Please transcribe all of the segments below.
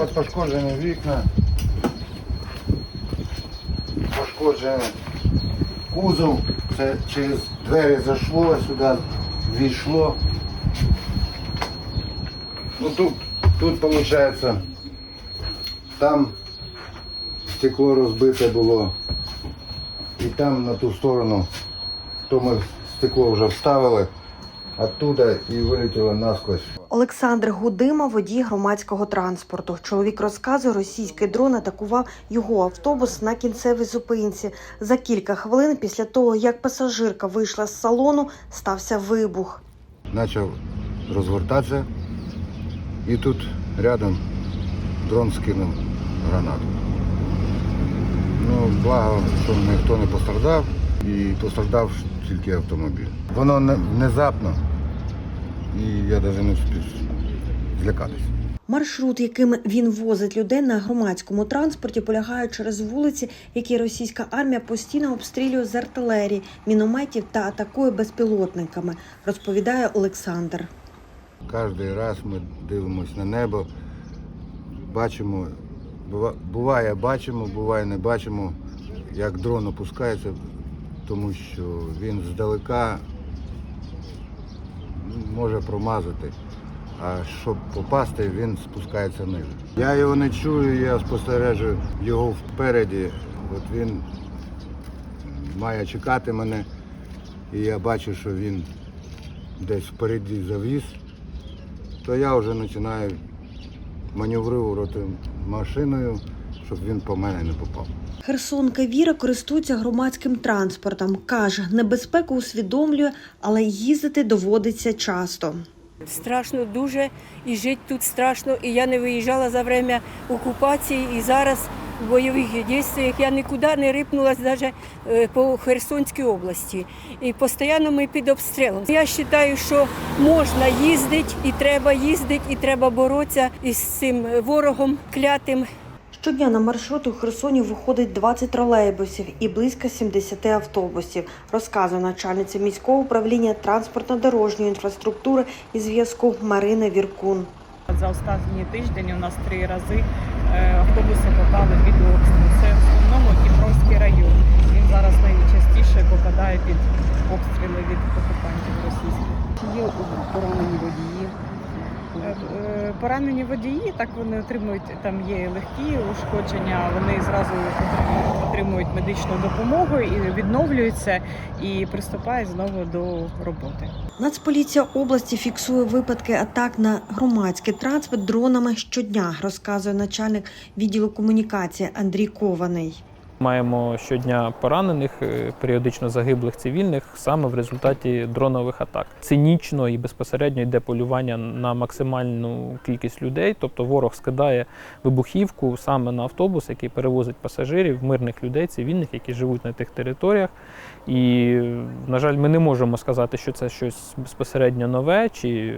От пошкоджені вікна. Пошкоджений кузов. Це через двері зайшло, сюди війшло. Ну тут, тут виходить, там стекло розбите було. І там на ту сторону, то ми стекло вже вставили, оттуда і вилетіло насквозь. Олександр Гудима, водій громадського транспорту. Чоловік розказує, російський дрон атакував його автобус на кінцевій зупинці. За кілька хвилин після того, як пасажирка вийшла з салону, стався вибух. Почав розвертатися і тут рядом дрон скинув гранату. Ну, благо, що ніхто не постраждав і постраждав тільки автомобіль. Воно не- внезапно і я навіть не встиг злякатися. Маршрут, яким він возить людей на громадському транспорті, полягає через вулиці, які російська армія постійно обстрілює з артилерії, мінометів та атакує безпілотниками, розповідає Олександр. Кожен раз ми дивимося на небо, бачимо, бува- буває бачимо, буває не бачимо, як дрон опускається, тому що він здалека може промазати. А щоб попасти, він спускається ниже. Я його не чую, я спостережу його впереді. От він має чекати мене, і я бачу, що він десь впереді завіз, то я вже починаю маневрувати машиною, щоб він по мене не попав. Херсонка Віра користується громадським транспортом. Каже, небезпеку усвідомлює, але їздити доводиться часто. Страшно дуже і жити тут страшно. І я не виїжджала за время окупації, і зараз в бойових діях я нікуди не рипнулася навіть е, по Херсонській області. І постійно ми під обстрілом. Я вважаю, що можна їздити, і треба їздити, і треба боротися із цим ворогом клятим. Щодня на маршрути у Херсоні виходить 20 тролейбусів і близько 70 автобусів, розказує начальниця міського управління транспортно-дорожньої інфраструктури і зв'язку Марина Віркун. За останні тиждень у нас три рази е, автобуси попали під обстріл. Це в основному Дніпровський район. Він зараз найчастіше попадає під обстріли від окупантів російських. Чи є поранені водії? Поранені водії, так вони отримують там є легкі ушкодження. Вони зразу отримують медичну допомогу і відновлюються і приступають знову до роботи. Нацполіція області фіксує випадки атак на громадський транспорт дронами щодня, розказує начальник відділу комунікації Андрій Кований. Маємо щодня поранених, е, періодично загиблих цивільних саме в результаті дронових атак. Цинічно і безпосередньо йде полювання на максимальну кількість людей. Тобто ворог скидає вибухівку саме на автобус, який перевозить пасажирів, мирних людей, цивільних, які живуть на тих територіях. І, на жаль, ми не можемо сказати, що це щось безпосередньо нове, чи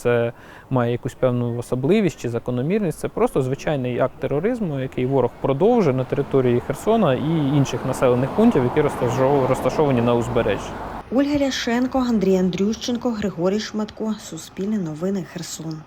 це має якусь певну особливість чи закономірність. Це просто звичайний акт тероризму, який ворог продовжує на території Херсона і інших населених пунктів, які розташовані на узбережжі. Ольга Ляшенко, Андрій Андрющенко, Григорій Шматко. Суспільне новини Херсон.